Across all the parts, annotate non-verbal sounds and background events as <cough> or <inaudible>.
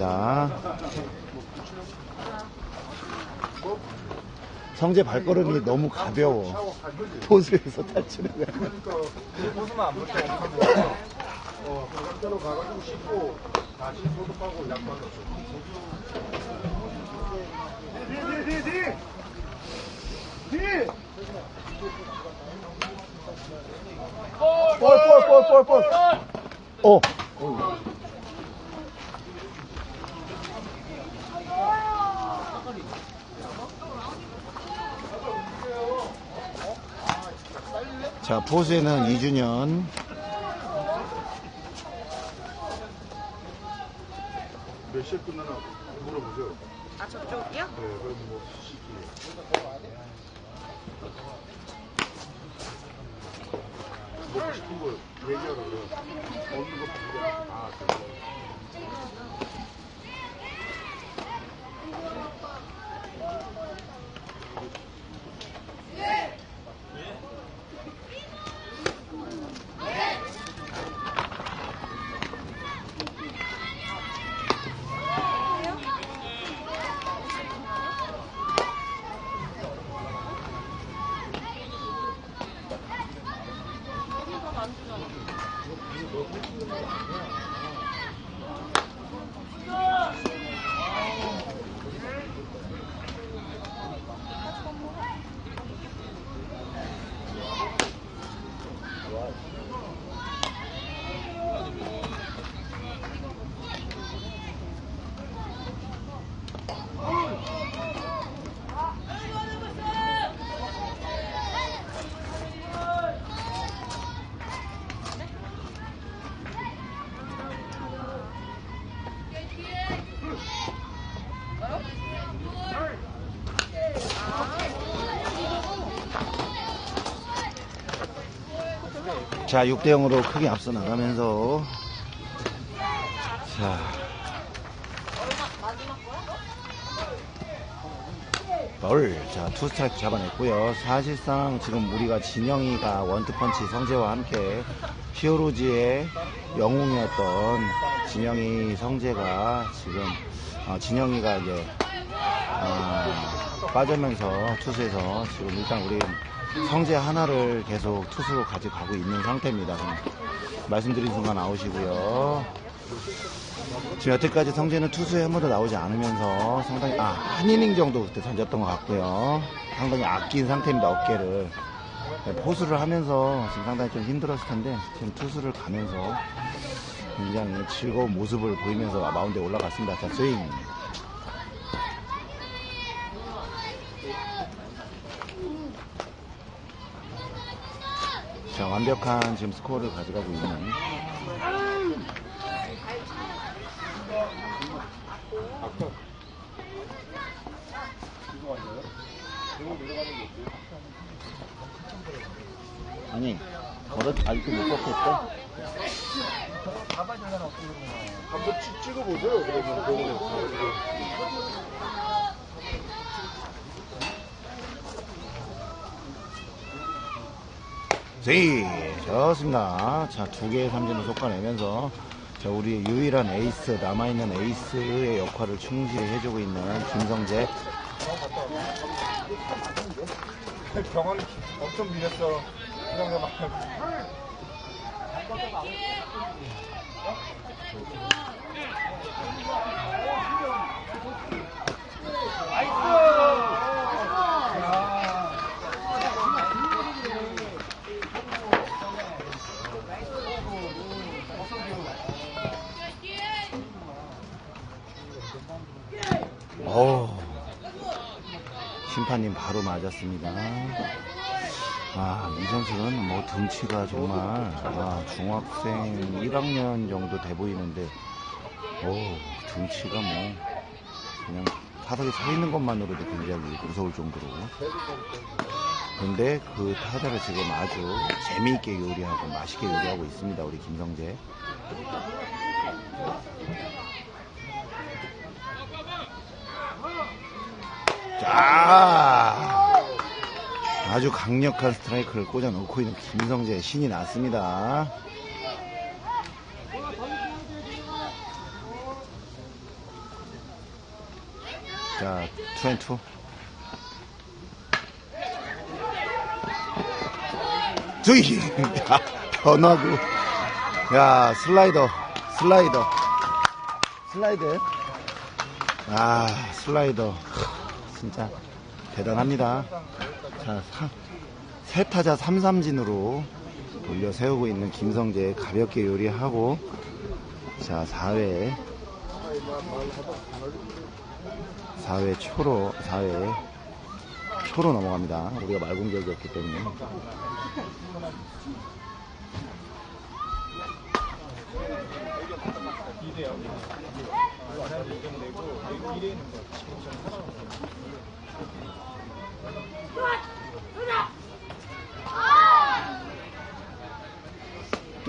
입니다. 성재 발걸음이 너무 가벼워. 호수에서 탈출해. 호수만 안 볼때 어, 바깥으로 가가지고 씻고 다시 소독하고 뒤! 뒤! 볼, 볼, 볼, 볼, 볼. 어. 자, 포수에는 이준현. 몇 시에 끝나나 물어보죠. 아 저쪽이요? 네, 그럼 뭐 시키. 먹고 싶은 거 얘기하라 그래. 먹는 거 보자. 아, 그래. 자, 6대 0으로 크게 앞서 나가면서 자. 볼. 자, 투 스트라이크 잡아냈고요. 사실상 지금 우리가 진영이가 원투펀치 성재와 함께 히어로즈의 영웅이었던 진영이 성재가 지금 어, 진영이가 이제 어, 빠지면서 투수에서 지금 일단 우리 성재 하나를 계속 투수로 가져가고 있는 상태입니다. 말씀드린 순간 나오시고요. 지금 여태까지 성재는 투수에 한 번도 나오지 않으면서 상당히 아, 한 이닝 정도 그때 던졌던 것 같고요. 상당히 아낀 상태입니다. 어깨를. 네, 포수를 하면서 지금 상당히 좀 힘들었을 텐데 지금 투수를 가면서 굉장히 즐거운 모습을 보이면서 마운드에 올라갔습니다. 자, 스윙. 자, 완벽한 지금 스코어를 가져가고 있는 아니, 걸어 아직도 못 걷겠대? 한번 찍, 찍어보죠. 그러면 병원에서. 스윙! 좋습니다. 자, 두 개의 삼진을 솎아내면서 자, 우리 유일한 에이스, 남아있는 에이스의 역할을 충실히 해주고 있는 김성재. 병원 엄청 밀렸어. 그냥 막 심판님 바로 맞았습니다. 아, 이 선수는 뭐 등치가 정말, 아, 중학생 1학년 정도 돼 보이는데, 오, 등치가 뭐, 그냥 타석에 서 있는 것만으로도 굉장히 무서울 정도로. 근데 그 타자를 지금 아주 재미있게 요리하고 맛있게 요리하고 있습니다, 우리 김성재. 자, 아주 강력한 스트라이크를 꽂아 놓고 있는 김성재 신이 났습니다. 자, 투앤투. 저기, 야, 변화구. 야, 슬라이더, 슬라이더. 슬라이드. 아, 슬라이더. 진짜 대단합니다. 자, 사- 세 타자 삼삼진으로 올려 세우고 있는 김성재 가볍게 요리하고 자 4회 4회 초로 4회 초로 넘어갑니다. 우리가 말 공격이었기 때문에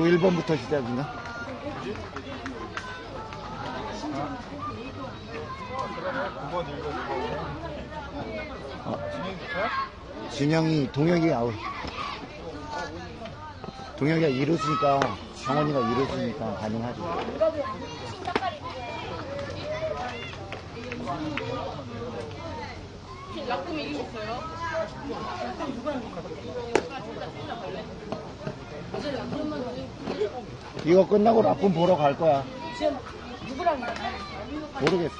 또 1번부터 시작인가? 읽어주고. 진행부터야? 진영이 동혁이 아웃 동혁이가 이루스니까 정원이가 이루스니까 가능하지 라꿈 이기셨어요? 이거 끝나고 라쿤 보러 갈 거야. 지금 누구랑 모르겠어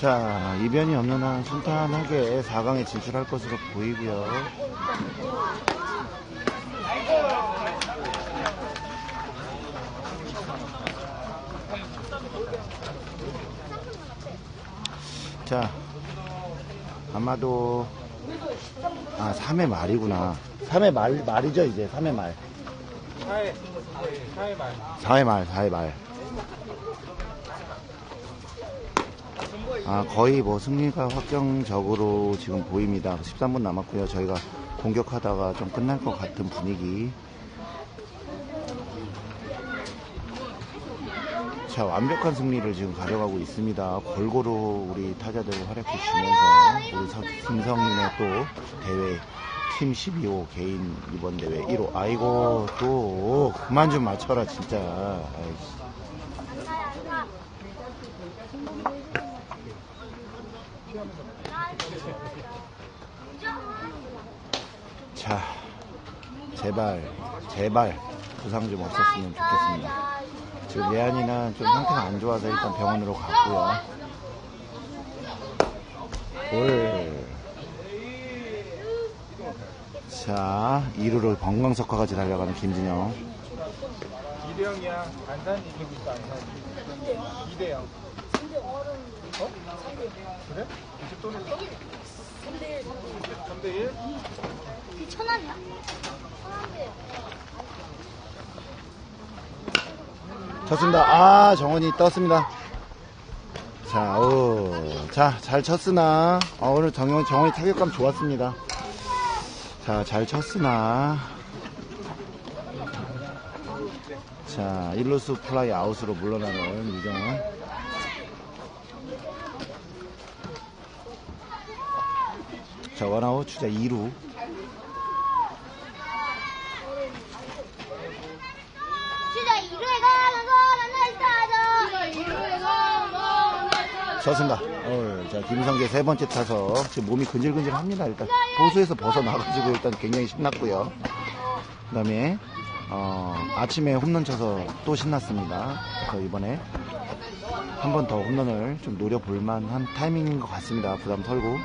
자, 이변이 없는 한 순탄하게 4강에 진출할 것으로 보이고요. 자, 아마도 아, 3회 말이구나. 3회 말 말이죠, 이제 3회 말. 사회, 사회 말. 4회 말, 4회 말. 아, 거의 뭐 승리가 확정적으로 지금 보입니다. 13분 남았고요. 저희가 공격하다가 좀 끝날 것 같은 분위기. 자, 완벽한 승리를 지금 가져가고 있습니다. 골고루 우리 타자들 활약해 주면서 우리 서- 김성민의 또 대회 팀 12호 개인 이번 대회 1호. 아이고, 또 그만 좀 맞춰라, 진짜. 아이씨. 자, 제발, 제발 부상 좀 없었으면 좋겠습니다. 지금 예안이는 좀 상태가 안 좋아서 일단 병원으로 갔고요. 볼. 자, 2루를 건강석화까지 달려가는 김진영. 2대0이야. 안산이 이기고 있어, 안산이. 2대0. 어? 그래? 20도 냈어? 3대1? 천안이야? 천안대 쳤습니다. 아, 정원이 떴습니다. 자, 오. 자, 잘 쳤으나, 어, 오늘 정원, 정원이 타격감 좋았습니다. 자, 잘 쳤으나, 자, 1루수 플라이 아웃으로 물러나는 유정원. 자, 원아웃 주자 2루. 진짜 이루에 가는 거는 날 따져 이루에 가는 거는 날 따져 쳤습니다. 어, 자, 김성재 세 번째 타석. 지금 몸이 근질근질 합니다. 일단, 보수에서 벗어나가지고 일단 굉장히 신났고요. 그 다음에, 어, 아침에 홈런 쳐서 또 신났습니다. 그래서 이번에 한 번 더 홈런을 좀 노려볼 만한 타이밍인 것 같습니다. 부담 털고.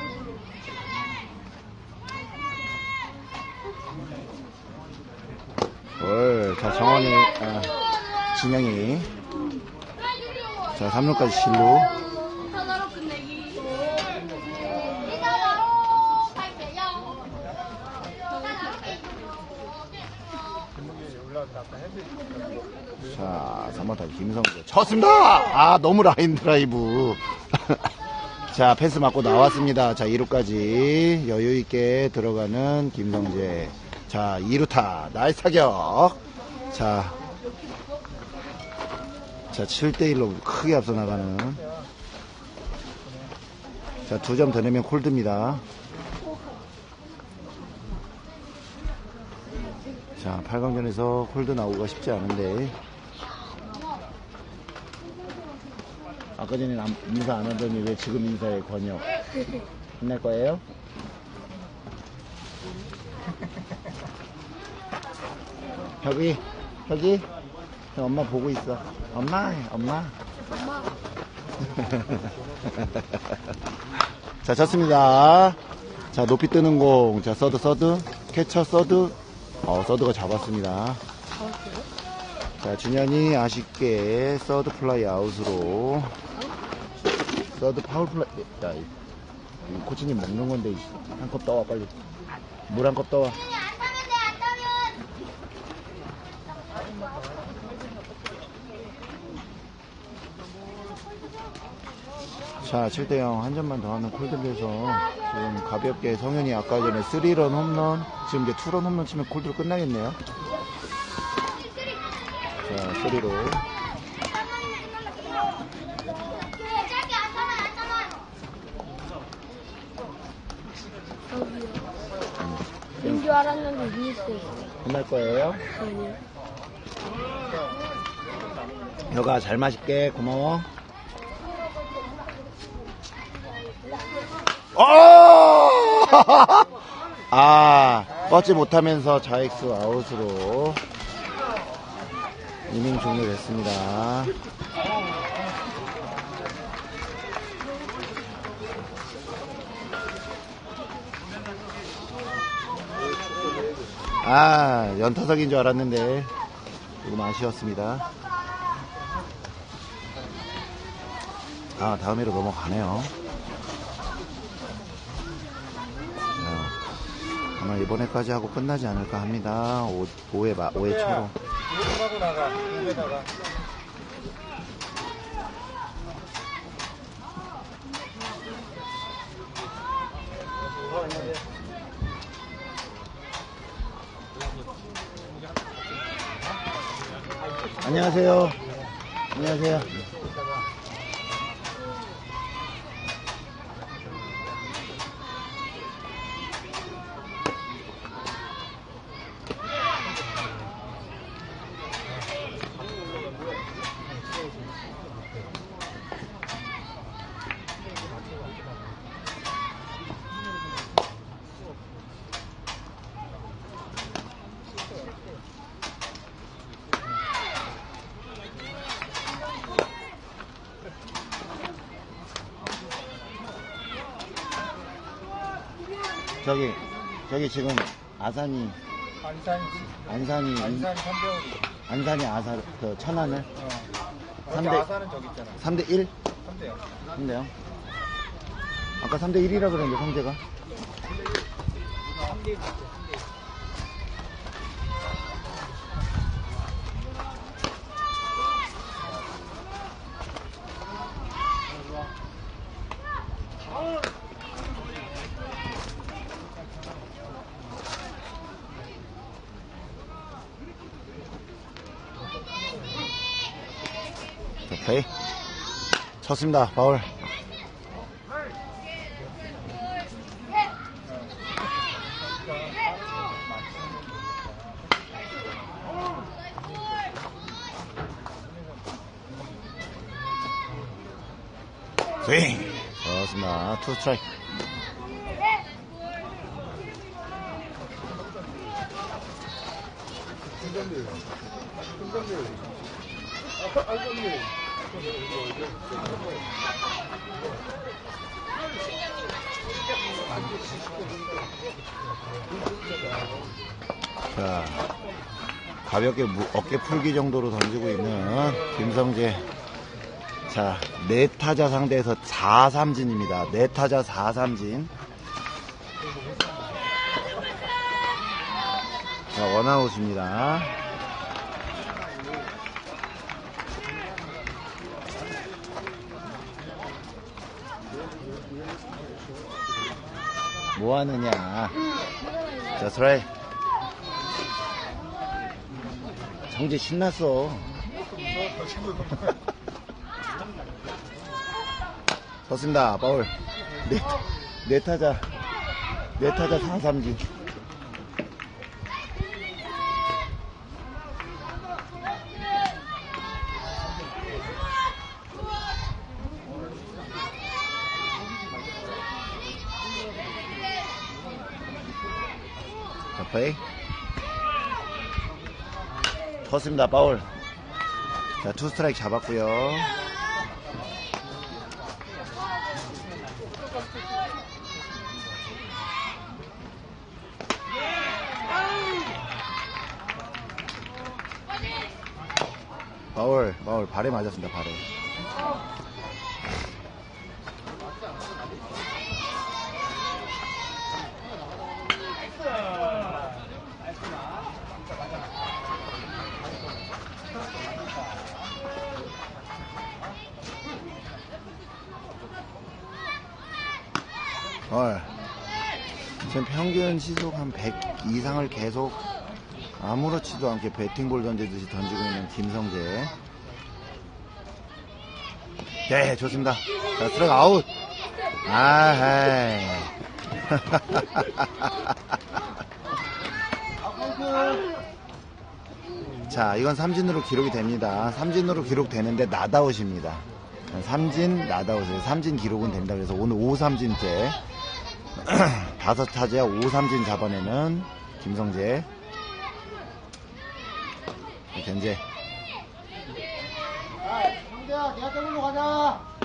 자, 정원이, 아, 진영이. 자, 3루까지 실루. 자, 3번 타자 김성재 쳤습니다. 아, 너무 라인 드라이브. <laughs> 자, 패스 맞고 나왔습니다. 자, 2루까지 여유 있게 들어가는 김성재. 자, 2루타 나이스 타격. 자, 자, 7대1로 크게 앞서 나가는. 자, 두 점 더 내면 콜드입니다. 자, 8강전에서 콜드 나오기가 쉽지 않은데. 아까 전에 남- 인사 안 하더니 왜 지금 인사해, 권혁? 혼낼 거예요? <laughs> 혁이, 형 엄마 보고 있어. 엄마, 엄마. <laughs> 자, 쳤습니다. 자, 높이 뜨는 공. 자, 서드, 서드. 캐쳐, 서드. 어, 서드가 잡았습니다. 자, 준현이 아쉽게 서드 플라이 아웃으로. 서드 파울 플라이. 야, 코치님 먹는 건데, 한 컵 떠와, 빨리. 물 한 컵 떠와. 안 타면 돼, 안 타면. 자, 7대0 한 점만 더 하는 콜드에서 지금 가볍게 성현이 아까 전에 3런 홈런, 지금 이제 2런 홈런 치면 콜드로 끝나겠네요. 자, 3로. 짧게 안 타면 안 타면. 인줄 알았는데 미스했어. 끝날 거예요. 아니요. 혀가 잘 마실게. 고마워. 어! <laughs> 아, 뻗지 못하면서 좌익수 아웃으로 이닝 종료됐습니다. 아, 연타석인 줄 알았는데 조금 아쉬웠습니다. 아, 다음 회로 넘어가네요. 아마 이번에까지 하고 끝나지 않을까 합니다. 5, 5회, 마, 5회 초로. 하고 나가. 입에다가. 안녕하세요. 안녕하세요. 저기, 저기 지금 아산이, 안산시. 안산이, 안산 삼배우리. 안산이 아산, 그 천안을 어. 삼대- 근데 아산은 저기 있잖아. 3대 1? 3대요. 3대요? 아까 3대 1이라 그랬는데, 성재가. 쳤습니다, 파울. 스윙. 좋습니다. 투 스트라이크. 자, 가볍게 무- 어깨 풀기 정도로 던지고 있는 김성재. 자, 네 타자 상대에서 4삼진입니다. 네 타자 4삼진. 자, 원아웃입니다. 뭐 하느냐. 자, 스트라이. 성재 신났어. 좋습니다, 파울. 네, 네 타자. 네 타자 4삼진. 플레이. 컸습니다, 파울. 자, 투 스트라이크 잡았고요 파울, 파울, 발에 맞았습니다, 발에. 헐. 지금 평균 시속 한 100 이상을 계속 아무렇지도 않게 배팅볼 던지듯이 던지고 있는 김성재. 네, 좋습니다. 자, 스트라이크 아웃. 아하이. <laughs> 자, 이건 삼진으로 기록이 됩니다. 삼진으로 기록되는데 나다웃입니다. 삼진 나다웃이에요. 삼진 기록은 된다. 그래서 오늘 5삼진째 <clears throat> 다섯 타자 5삼진 잡아내는 김성재 견제 성재야, 내가 때문로 가자.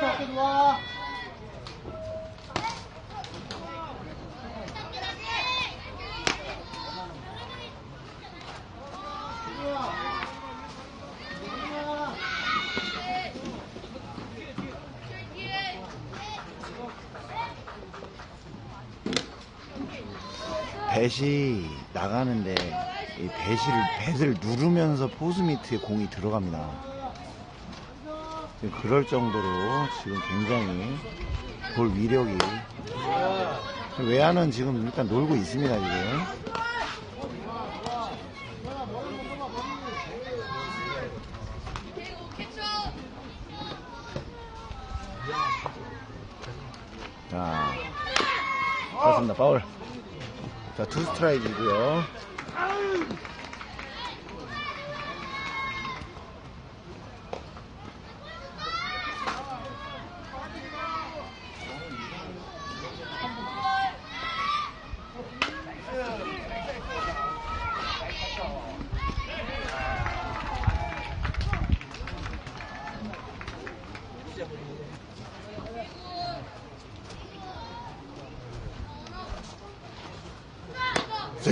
좋아. 배시 나가는데 이 배시를 배를 누르면서 포수 밑에 공이 들어갑니다. 그럴 정도로 지금 굉장히 볼 위력이 외야는 지금 일단 놀고 있습니다 지금. 자, 좋습니다 파울. 자, 투 스트라이크고요.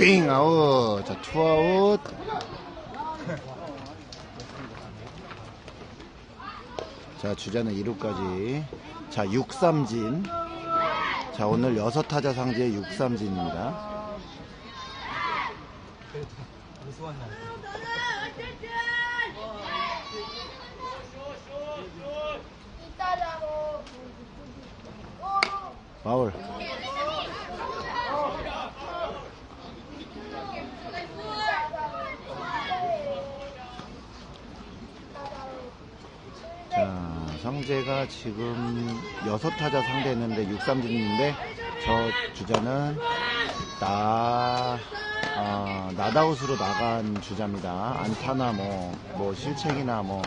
스윙 아웃. 자, 투 아웃. 자, 주자는 2루까지. 자, 6삼진. 자, 오늘 6타자 상대의 6삼진입니다. 파울. 자, 성재가 지금 6타자 상대했는데 6삼진인데 저 주자는 나, 아, 나다웃으로 나간 주자입니다. 안타나 뭐, 뭐 실책이나 뭐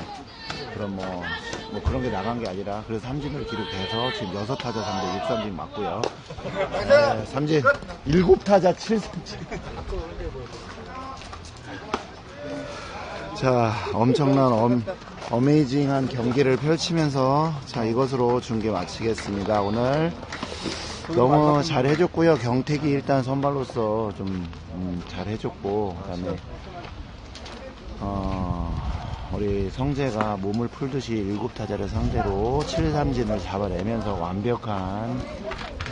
그런 뭐, 뭐 그런 게 나간 게 아니라 그래서 삼진을 기록해서 지금 6타자 상대 6삼진 맞고요. 네, 삼진 7타자 7삼진. 자, 엄청난 엄, 어메이징한 경기를 펼치면서 자, 이것으로 중계 마치겠습니다. 오늘 너무 잘 해줬고요. 경택이 일단 선발로서 좀 음, 잘 해줬고 그다음에 어, 우리 성재가 몸을 풀듯이 일곱 타자를 상대로 7삼진을 잡아내면서 완벽한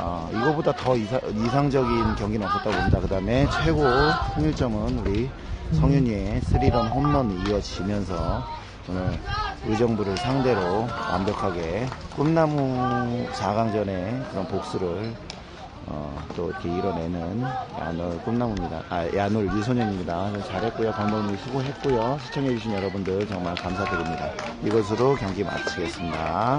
어, 이거보다 더 이사, 이상적인 경기는 없었다고 봅니다. 그 다음에 최고 승일점은 우리 성윤이의 스리런 홈런이 이어지면서 오늘 의정부를 상대로 완벽하게 꿈나무 4강전의 그런 복수를 어, 또 이렇게 이뤄내는 야놀 꿈나무입니다. 아, 야놀 유소년입니다. 잘했고요. 감독님 수고했고요. 시청해주신 여러분들 정말 감사드립니다. 이것으로 경기 마치겠습니다.